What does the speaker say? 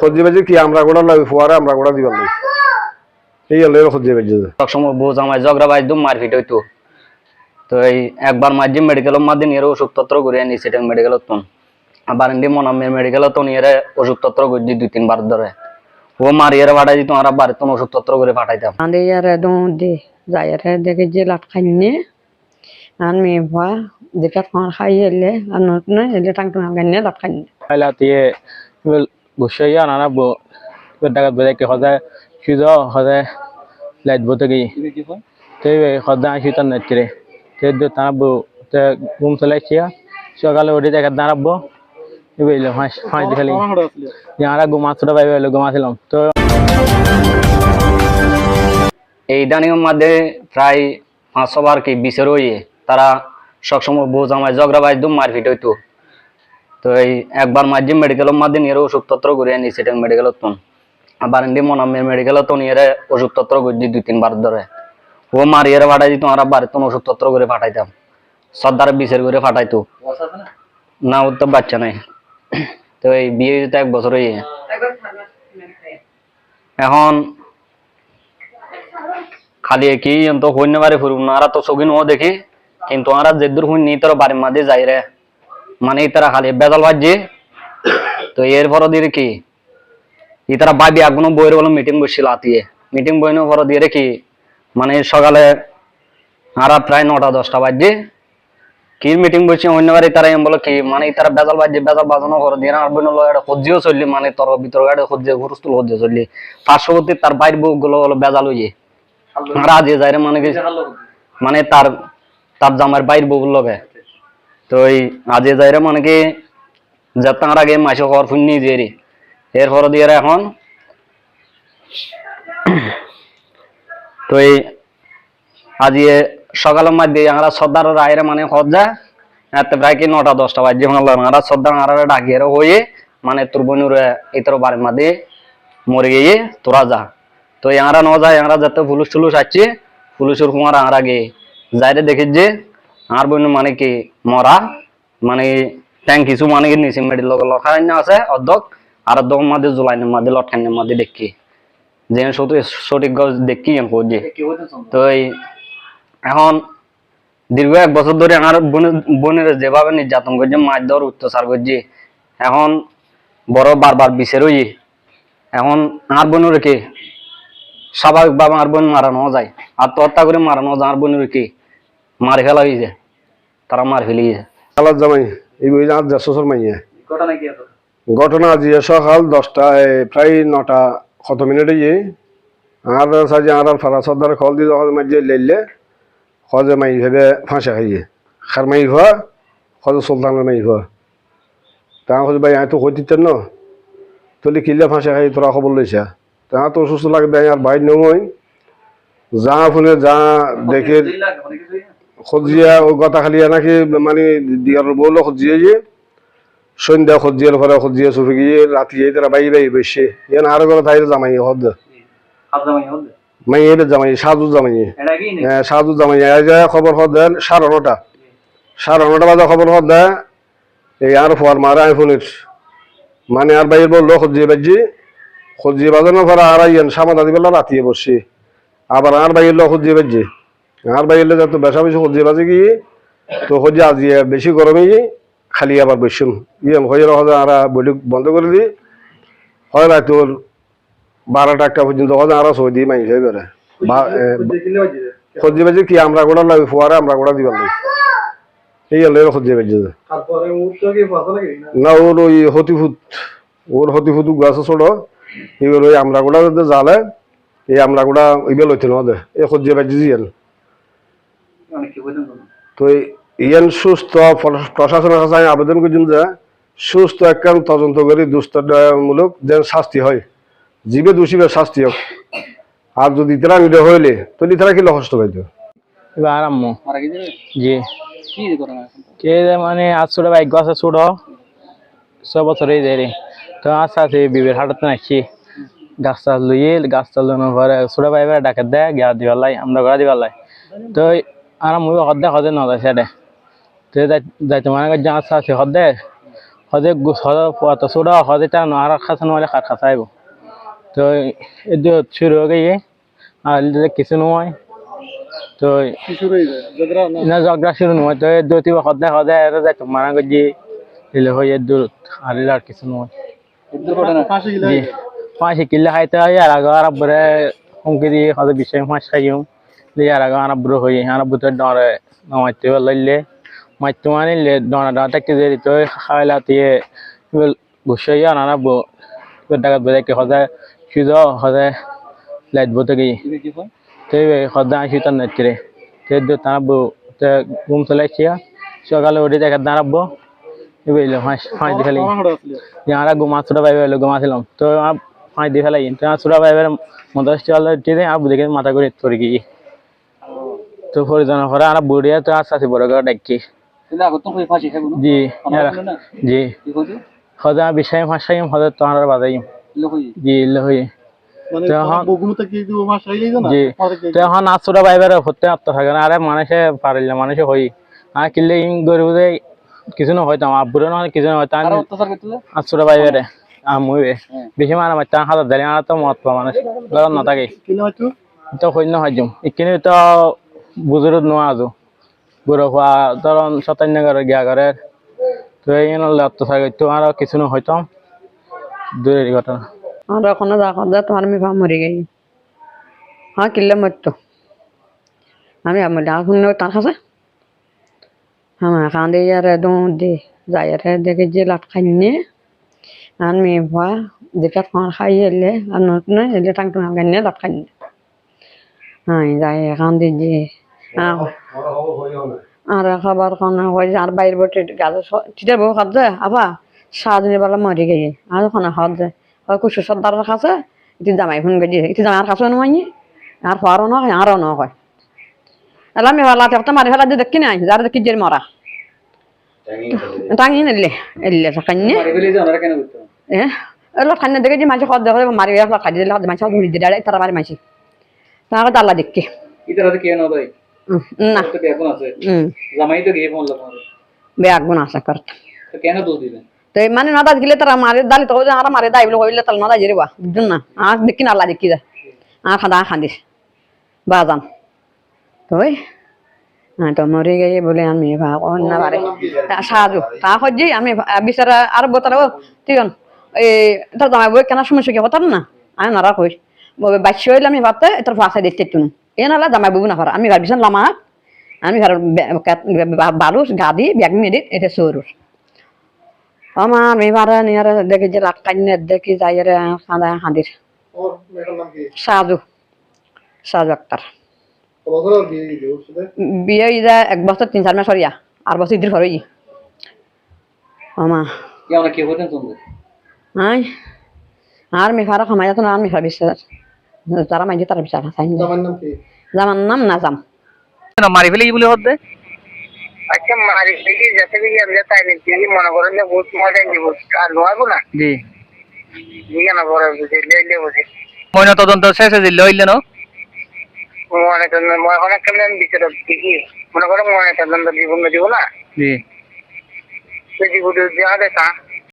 সবজি বাজি কি? আমরা গোড়া লাগবে ফুয়ারে আমরা গোড়া দিবার লাগবে এই হলো সবজি বাজি সবসময় বউ জামাই ঝগড়া বাজ দুম মারপিট হইতো। তো এই একবার মাঝে মেডিকেল মাঝে নিয়ে ওষুধপত্র করে আনি সেটা মেডিকেল তুন। আবার এমনি মনামের মেডিকেল তো নিয়ে ওষুধপত্র করছি দুই তিনবার ধরে। ও মারিয়ে পাঠাই দিত আর বাড়িতে ওষুধপত্র করে পাঠাইতাম। আদে ইয়ারে দো যাইরে দেখে যে লাট খাইনে আর মেয়ে ভা খাওয়ার খাই এলে আর নতুন এলে টাং টাং লাট খাইনে খাইলা দিয়ে বসে ইয়া নানা বো ডাকাত কে সদায় সিজ সদায় লাইট বতে সদায় আসি তার নেত্রে তে দে তানাবো তে ঘুম চলাইছিয়া সকালে উঠে দেখা দাঁড়াবো তো এই মধ্যে প্রায় পাঁচশো বার কি বিশের তারা সবসময় বউ জামাই ঝগড়া বাজ দুম মারপিট হইতো তো এই একবার মাঝে মেডিকেল মাঝে নিয়ে ওষুধপত্র করে আনি সেটা মেডিকেল তুন আবার এমনি মনামের তো নিয়ে ওষুধপত্র করছি দুই তিনবার ধরে। ও মারিয়ে পাঠাই দিত আর বাড়িতে ওষুধপত্র করে পাঠাইতাম। সর্দার বিশের করে পাঠাইতো। না, ওর তো বাচ্চা নাই। তো এই বিয়ে তো এক বছর হইয়ে। এখন খালি কি তো হইন বাড়ি ফুরুম না, আর তো সগিন ও দেখি। কিন্তু আর যে দূর হইন, তোর বাড়ির মাঝে যাই রে। মানে ইতারা খালি বেজাল বাজছে। তো এরপর দিয়ে কি? ইতারা বাবি এখনও বইয়ের বলে মিটিং বসছিল আতিয়ে মিটিং বইনো পর দিয়ে কি? মানে সকালে আর প্রায় নটা দশটা বাজছে। কি মিটিং বসছে অন্য বাড়ি তারা এম বলে কি? মানে তারা বেজাল বাজছে বেজাল বাজানো করে দিয়ে আর বইন সজ্জিও চললি মানে তোর ভিতর গাড়ি সজ্জে হুরস্তুল সজ্জে চললি। পার্শ্ববর্তী তার বাইর বউ গুলো হলো বেজাল হইয়ে আর আজ রে মানে কি? মানে তার তার জামার বাইর বউ লগে। তো এই আজে যাই রে মানে কি যাতার আগে মাসে হওয়ার ফুন নিয়ে রে এরপর দিয়ে এখন। তো এই আজকে সকালের মধ্যে আমরা সর্দার রায়ের মানে হজ্জা এত প্রায় কি নটা, দশটা বাজে আমরা সর্দার আমরা ডাকিয়ে হয়ে মানে তোর বোনুর ইতর বাড়ির মধ্যে মরে গিয়ে তোরা যা। তো আমরা ন যায় আমরা যাতে পুলিশ টুলুস আসছে পুলিশের কুমার আমরা গে যাইরে দেখি যে আর বোন মানে কি মরা মানে ট্যাঙ্ক কিছু মানে কি নিচে মেডিল লখাই আছে অর্ধক আর অর্ধক মাঝে জুলাইনের মাঝে লটকানের মাঝে দেখি। যে সঠিক দেখি করছি তো এখন দীর্ঘ এক বছর ধরে আমার বোনের যেভাবে নির্যাতন করছে মাছ ধর অত্যাচার করছে এখন বড় বারবার বিচার হই এখন আর বোনের কি স্বাভাবিকভাবে আর বোন মারানো যায় আত্মহত্যা করে মারানো যায় আর বোনের কি মার ফেলা হয়েছে তারা মার ফেলে গেছে। আলাদ জামাই এই বই সর মাইয়া ঘটনা আজ সকাল দশটায় প্রায় নটা কত মিনিটে ইয়ে আর সাজে আর ফারা সর্দার কল দিয়ে যখন মাঝে লেলে খজে মাই ভেবে ফাঁসে খাইয়ে খার মাই হওয়া খজে সুলতানের মাই হওয়া তা খোঁজ ভাই আমি তো হইতে ন? তুলি কিলে ফাঁসে খাই তোরা খবর লইছা তা তো অসুস্থ লাগে দেয় আর বাইর নমই। যা ফোনে যা দেখে সজিয়া ও গতা খালিয়া নাকি মানে দিয়ার বউলো সজিয়ে যে সন্ধ্যা সজিয়ার ঘরে সজিয়া চুপি গিয়ে রাতি এই তারা বাইরে বাইরে বসে ইয়ান আর ঘরে থাই জামাই হদ। মাই এর জামাই সাজু জামাই। হ্যাঁ সাজু জামাই। খবর হদ দেন সাড়ে নটা। সাড়ে নটা বাজে খবর হদ দেয় এই আর ফোয়ার মারা আইফোনের মানে আর বাইরে বলল সজিয়ে বাজি। সজিয়ে বাজানোর পরে আর ইয়ান সামাদা দিবেলা রাতিয়ে বসে। আবার আর বাইরে সজিয়ে বাজি। আর বাইরে যত বেশা বেশি সজিয়ে বাজে গিয়ে তো সজি আজি বেশি গরমে গিয়ে খালি আবার বসুন ইয়ে হয়ে হজে আর বলি বন্ধ করে দিই হয় রাত তোর বারোটা একটা পর্যন্ত হজে আর সৌদি মাই হয়ে বেড়ে সজি বাজে কি আমরা গোড়া লাগবে ফুয়ারে আমরা গোড়া দিবার লাগবে এই হলো সজি বাজে না ওর ওই হতিফুত ওর হতিফুত গাছ ছোট। এবার ওই আমরা গোড়া জালে এই আমরা গোড়া ইবে লইতে নদে এই সজি বাজে জিয়ান। তো ইয়ান সুস্থ প্র- প্রশাসনের কাছে আমি আবেদন করছেন যে সুস্থ একখান তদন্ত করে দুষ্টামূলক যেন শাস্তি হয়। জীবে দোষীবে শাস্তি হোক। আর যদি তারা নিলে হইলে তো তারা কি কষ্ট পাইতো এবার আরাম্য। জি। কে মানে আজ ছোট বাইক আছে ছোট ছয় বছর এই যায় রে। তো আস্তে আস্তে বিবের হাটাতে নাকি গাছ টাছ লইয়ে গাছ টাছ লোনের পরে ছোট ভাই দেয় দিবার লাই আমরা ঘোরা দিবার লাই। তো আরাম মুই হদে নদে সেটে তো যাইতে মানে যা আস্তে আস্তে হদ্দে হদে হদে পত সুরা হদে তা আর খাস নহলে খাত খাসাইব তো এদু শুরু হয়ে গিয়ে আর কিছু নয় তো না? ঝগড়া শুরু নয় তো এদু তিবা হদে হদে এরা যাইতো মারা গজি দিলে হয়ে এদু আর আর কিছু নয় পাঁচ কিল্লা খাইতে হয় আর আগে আর হুমকি দিয়ে হদে বিষয় মাছ খাইম দিয়ে আর আগে আর বুড়ো হয়ে আর বুতে ডরে নামাইতে লইলে মাইতে মানিলে ডনা ডনা থাকতে দিয়ে দিতে খাইলা দিয়ে বসে আর না বো ডাকাত বেদাকে সদায় সুজ সদায় লাইট বতে গিয়ে তো সদায় আসি তার নেত্রে তো তারাবো তো ঘুম চলাইছি সকালে উঠে দেখা দাঁড়াবো এবার ফাঁস ফাঁস দিয়ে খালি যারা গোমা ছোটা পাইবে গোমা ছিলাম তো আমার ফাঁস দিয়ে ফেলাই তো আমার ছোটা পাইবে মতো চাল দিয়ে আর দেখে মাথা করে পড়ে গিয়ে তো পরিজন করে আর বুড়িয়া তো আর সাথে বড় করে ডাকি জি জি। সদা বিষয় ফাঁসাই জি লহই তো এখন জি। হতে আত্ম থাকে না আরে মানুষে পারিলে মানুষে হই আর কিনলে ইং গরিব কিছু না হয়তো বুড়ো না কিছু না হয়তো বেশি মানে হাজার দাঁড়িয়ে তো মত মানুষ না থাকে তো সৈন্য হাজম ইখিনি তো বুজুরত নোয়া আজো বুড়ো হওয়া ধরুন সতান্য গিয়া করে তো এই অত্যাচার করতো আর কিছু না হয়তো। দূরের ঘটনা। আর ওখানে যা যা তোমার আমি ভাব মরে গেই হ্যাঁ কিনলে মরতো আমি ভাব মরি আর তার কাছে হ্যাঁ খান দিয়ে আর একদম দে। যাই আর দেখে যে লাট খাইনে আর মেয়ে ভা দেখে খান খাই এলে আর নতুন এলে টাং টুং গাইনে লাট খাইনে হ্যাঁ যাই এখান দিয়ে আর খাবার খানা হয় আর বাইরে বটে গাছে টিটার বউ খাত যায় আবা সারাদিনের বেলা মরে গিয়ে আর খানা খাওয়া যায় হয় কুসু সর্দার কাছে ইতি জামাই ফোন ইতি জামার কাছে নয় আর হওয়ারও নয় আরও ন হয়। এলা আমি মারি ফেলা দিয়ে দেখি নাই যার দেখি যে মরা। টাঙি নিলে এলে সাকান্নে এ এলা খান্নে দেখে যে মাঝে খাওয়া দেখে মারি ফেলা খাই দিলে তারা মারি দেখি। না। করতে তো মানে নদা গিলে তারা মারে দালি তো আর মারে দাই বলে হইলে তাল নদা জিরিবা বুঝুন না? আর দেখি না আল্লাহ দেখি যা। আর খাদা খাদিস বাজান তো ওই হ্যাঁ তো মরে গিয়ে বলে আমি অন্য বারে। সাহায্য। তা হচ্ছে আমি বিচার আর বোতার এই তোর জামাই বই কেন সমস্যা কি হতাম না? আমি নারা কই। বাচ্চ হইলে আমি ভাবতে তোর ভাষা দেখতে তুন এ নালা জামাই বউ না পারা আমি ভাবিছিলাম লামা আমি বালুস গাদি ব্যাগ মেরে এটা সরুর আমার মেয়েবারা নিয়ে দেখি যে রাত কান্নে দেখি যাই কাঁদা হাঁদির। সাজু। সাজু আক্তার। বিয়ে ইদা এক বছর তিন চার মাস হরিয়া আর বছর ইদির হরই আমা। আর মেফারা খামাই তো না আর মেফা বিশ্বাস। তারা মাইছে তারা বিচার চাই জামার নাম না যাম মারি ফেলে বলে হতে আচ্ছা মারি ফেলি যাতে কি আমরা তাই নিচ্ছি মনে করেন যে বহুত মজা নিব আর নোয়াবো না? জি। নিয়ে না বড় বুঝে লেলে বুঝে ময়না তদন্ত শেষে দিলে হইলে না? মনে করেন মনে করেন কেমন বিচার দেখি মনে করেন মনে করেন জীবন দিব না? জি। দেওয়া দেখা